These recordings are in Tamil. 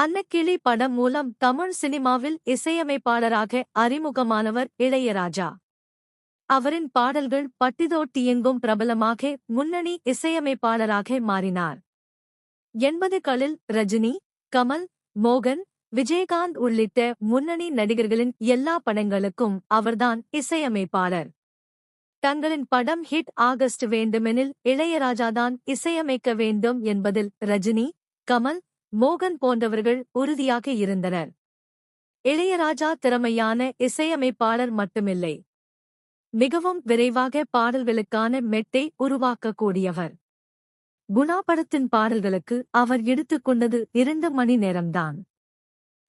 அன்னக்கிளி படம் மூலம் தமிழ் சினிமாவில் இசையமைப்பாளராக அறிமுகமானவர் இளையராஜா. அவரின் பாடல்கள் பட்டிதோட்டியெங்கும் பிரபலமாக முன்னணி இசையமைப்பாளராக மாறினார். எண்பதுகளில் ரஜினி கமல் மோகன் விஜயகாந்த் உள்ளிட்ட முன்னணி நடிகர்களின் எல்லா படங்களுக்கும் அவர்தான் இசையமைப்பாளர். தங்களின் படம் ஹிட் ஆகஸ்ட் வேண்டுமெனில் இளையராஜாதான் இசையமைக்க வேண்டும் என்பதில் ரஜினி கமல் மோகன் போன்றவர்கள் உறுதியாக இருந்தனர். இளையராஜா திறமையான இசையமைப்பாளர் மட்டுமில்லை. மிகவும் விரைவாக பாடல்களுக்கான மெட்டை உருவாக்கக்கூடியவர். குணா படத்தின் பாடல்களுக்கு அவர் எடுத்துக்கொண்டது இரண்டு மணி நேரம்தான்.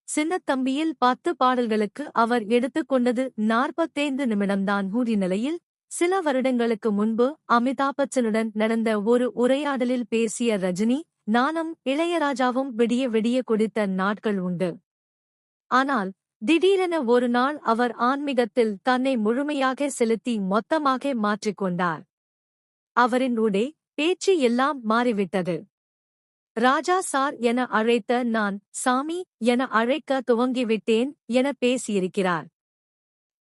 சின்னத்தம்பியில் பத்து பாடல்களுக்கு அவர் எடுத்துக்கொண்டது நாற்பத்தைந்து நிமிடம்தான். கூறிய நிலையில் சில வருடங்களுக்கு முன்பு அமிதாப் பச்சனுடன் நடந்த ஒரு உரையாடலில் பேசிய ரஜினி நானும் இளையராஜாவும் விடிய விடிய குடித்த நாட்கள் உண்டு. ஆனால் திடீரென ஒரு நாள் அவர் ஆன்மீகத்தில் தன்னை முழுமையாக செலுத்தி மொத்தமாக மாற்றிக்கொண்டார் அவரின் உடை பேச்சு எல்லாம் மாறிவிட்டது. ராஜா சார் என அழைத்த நான் சாமி என அழைக்க துவங்கிவிட்டேன் என பேசியிருக்கிறார்.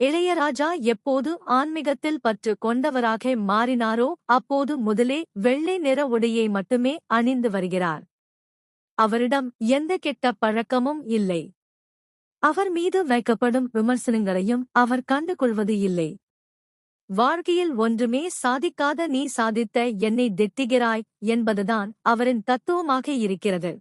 இளையராஜா எப்போது ஆன்மீகத்தில் பற்று கொண்டவராக மாறினாரோ அப்போது முதலே வெள்ளை நிற உடையை மட்டுமே அணிந்து வருகிறார். அவரிடம் எந்த கெட்ட பழக்கமும் இல்லை. அவர் மீது வைக்கப்படும் விமர்சனங்களையும் அவர் கண்டுகொள்வது இல்லை. வாழ்க்கையில் ஒன்றுமே சாதிக்காத நீ சாதித்த என்னை திட்டுகிறாய் என்பதுதான் அவரின் தத்துவமாக இருக்கிறது.